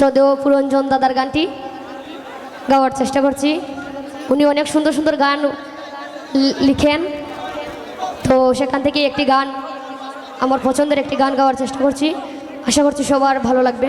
শ্রদ্ধেয় পুরঞ্জন দাদার গানটি গাওয়ার চেষ্টা করছি। উনি অনেক সুন্দর সুন্দর গান লিখেন। তো সেখান থেকে একটি গান, আমার পছন্দের একটি গান গাওয়ার চেষ্টা করছি। আশা করছি সবার ভালো লাগবে।